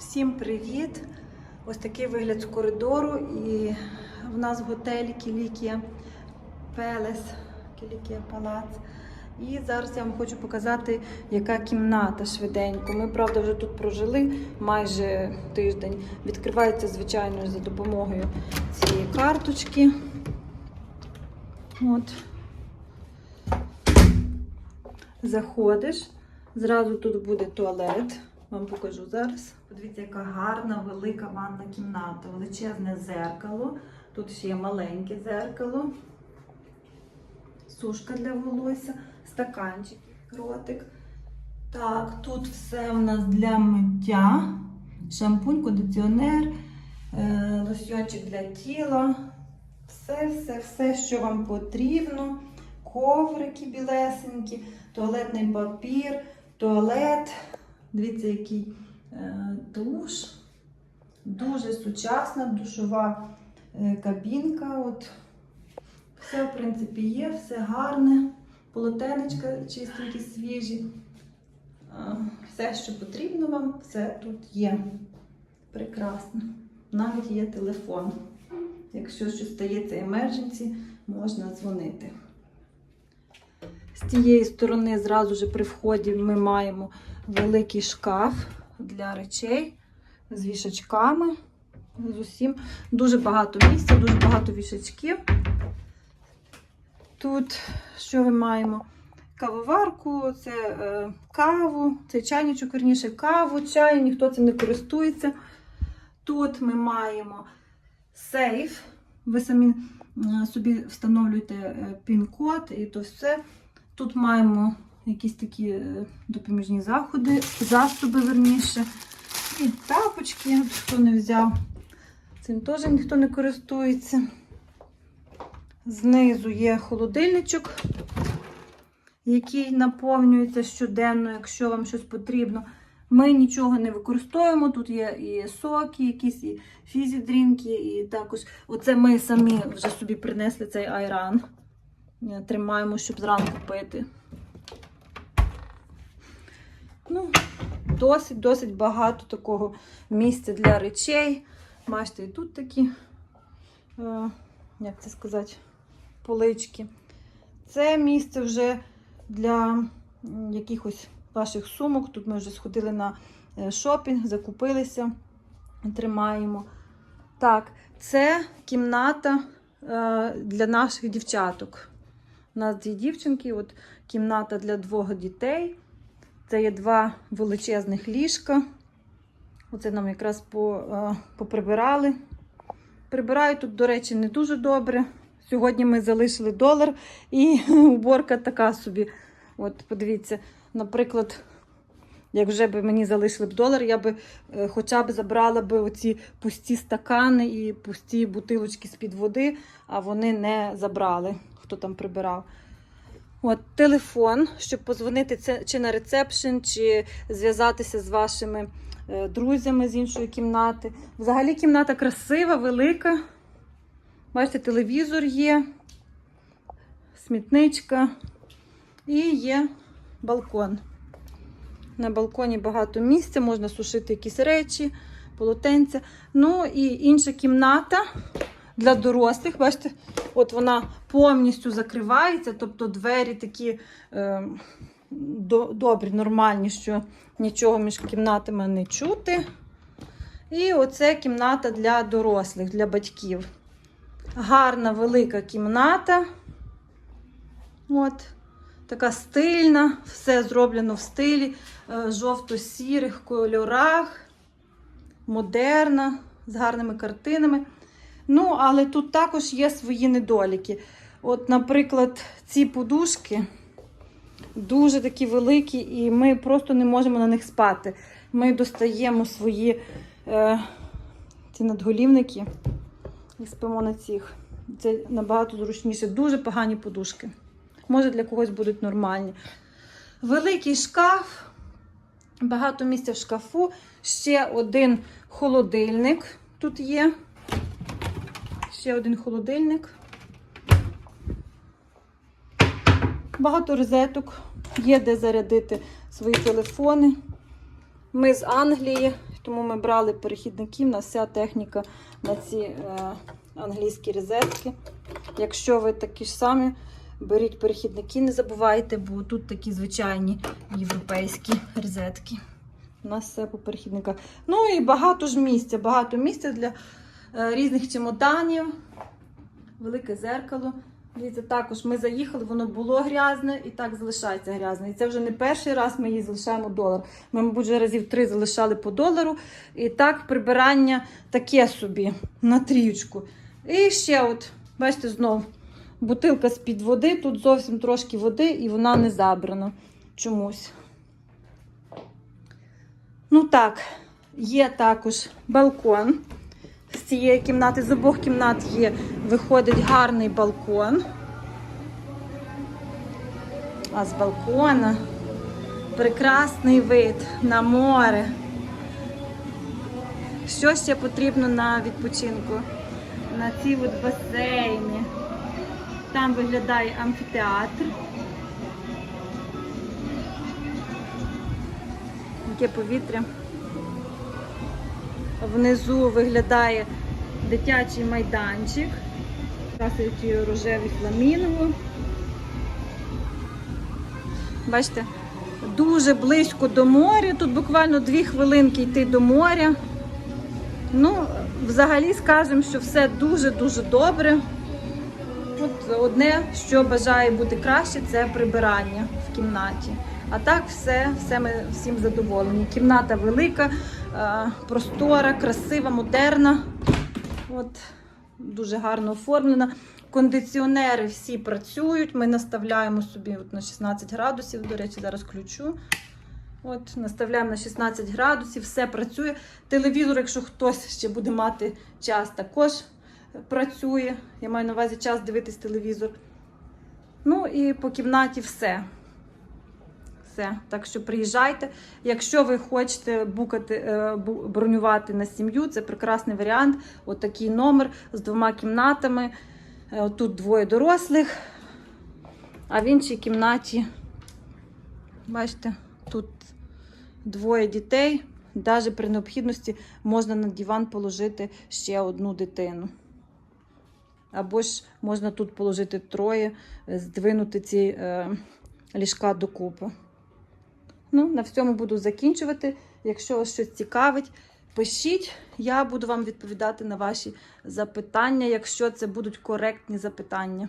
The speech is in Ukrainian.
Всім привіт! Ось такий вигляд з коридору. І в нас в готелі Кілікія Пелес, Кілікія Палац. І зараз я вам хочу показати, яка кімната швиденько. Ми, правда, вже тут прожили майже тиждень. Відкривається, звичайно, за допомогою цієї карточки. От. Заходиш. Зразу тут буде туалет. Вам покажу зараз. Подивіться, яка гарна, велика ванна кімната, величезне зеркало. Тут ще є маленьке зеркало, сушка для волосся, стаканчик, ротик. Так, тут все в нас для миття. Шампунь, кондиціонер, е, лосьончик для тіла. Все, все, все, що вам потрібно. Коврики білесенькі, туалетний папір, туалет. Дивіться, який е, душ. Дуже сучасна душова е, кабінка. От. Все, в принципі, є, все гарне. Полотенечка чистенькі, свіжі. Е, Все, що потрібно вам, все тут є. Прекрасно. Навіть є телефон. Якщо щось стається емердженсі, можна дзвонити. З тієї сторони, зразу ж при вході, ми маємо великий шкаф для речей з вішачками. З усім. Дуже багато місця, дуже багато вішачків. Тут що ми маємо? Кавоварку, це е, каву, це чайничок, верніше, каву, чай, ніхто цим не користується. Тут ми маємо сейф. Ви самі е, собі встановлюєте е, пін-код і то все. Тут маємо якісь такі е, допоміжні заходи, засоби верніше. І тапочки, хто не взяв. Цим теж ніхто не користується. Знизу є холодильничок, який наповнюється щоденно, якщо вам щось потрібно. Ми нічого не використовуємо. Тут є і соки, якісь і фізі-дрінки, і також оце ми самі вже собі принесли цей айран. Тримаємо, щоб зранку пити. Ну, досить, досить багато такого місця для речей. Бачите, і тут такі, е, як це сказати, полички. Це місце вже для якихось ваших сумок. Тут ми вже сходили на е, шопінг, закупилися, тримаємо. Так, це кімната е, для наших дівчаток. Нас дві дівчинки, от кімната для двох дітей. Це є два величезних ліжка. Оце нам якраз по, е, поприбирали. Прибирають тут, до речі, не дуже добре. Сьогодні ми залишили долар і уборка така собі. От, подивіться, наприклад, як вже би мені залишили б долар, я би е, хоча б забрала би оці пусті стакани і пусті бутилочки з-під води, а вони не забрали, хто там прибирав. От телефон, щоб позвонити чи на ресепшн, чи зв'язатися з вашими е, друзями з іншої кімнати. Взагалі кімната красива, велика. Бачите, телевізор є, смітничка і є балкон. На балконі багато місця, можна сушити якісь речі, полотенця. Ну і інша кімната для дорослих. Бачите, от вона повністю закривається, тобто двері такі е, до, добрі, нормальні, що нічого між кімнатами не чути. І оце кімната для дорослих, для батьків. Гарна велика кімната. От. Така стильна, все зроблено в стилі е, жовто-сірих кольорах, модерна, з гарними картинами. Ну, але тут також є свої недоліки. От, наприклад, ці подушки дуже такі великі, і ми просто не можемо на них спати. Ми достаємо свої е, ці надголівники і спимо на цих. Це набагато зручніше. Дуже погані подушки. Може, для когось будуть нормальні. Великий шкаф, багато місця в шкафу. Ще один холодильник тут є. Ще один холодильник. Багато розеток, є де зарядити свої телефони. Ми з Англії, Тому ми брали перехідників, у нас вся техніка на ці е, англійські розетки. Якщо ви такі ж самі, беріть перехідники, не забувайте, бо тут такі звичайні європейські розетки. У нас все по перехідниках. Ну і багато ж місця, багато місця для різних чемоданів. Велике зеркало. Дивіться, також ми заїхали, воно було грязне і так залишається грязне. І це вже не перший раз ми її залишаємо долар. Ми, мабуть, вже разів три залишали по долару. І так прибирання таке собі на трієчку. І ще, от, бачите, знов бутилка з-під води, тут зовсім трошки води, і вона не забрана чомусь. Ну так, є також балкон. З цієї кімнати, з обох кімнат є, виходить гарний балкон. А з балкона прекрасний вид на море. Що ще потрібно на відпочинку? На цій от басейні. Там виглядає амфітеатр. Яке повітря. Внизу виглядає дитячий майданчик. Красують рожеві фламінго. Бачите, дуже близько до моря. Тут буквально дві хвилинки йти до моря. Ну, взагалі скажемо, що все дуже-дуже добре. От одне, що бажає бути краще, це прибирання в кімнаті. А так все, все ми всім задоволені. Кімната велика, простора, красива, модерна. От, дуже гарно оформлена. Кондиціонери всі працюють. Ми наставляємо собі от на 16 градусів. До речі, зараз включу. От, наставляємо на 16 градусів, все працює. Телевізор, якщо хтось ще буде мати час, також працює. Я маю на увазі час дивитись телевізор. Ну і по кімнаті все. Все. Так що приїжджайте. Якщо ви хочете букати, е, бронювати на сім'ю, це прекрасний варіант. Отакий номер з двома кімнатами. Е, Тут двоє дорослих, а в іншій кімнаті, бачите, тут двоє дітей. Навіть при необхідності можна на диван положити ще одну дитину. Або ж можна тут положити троє, е, здвинути ці ліжка докупи. Ну, на всьому буду закінчувати. Якщо вас щось цікавить, пишіть, я буду вам відповідати на ваші запитання, якщо це будуть коректні запитання.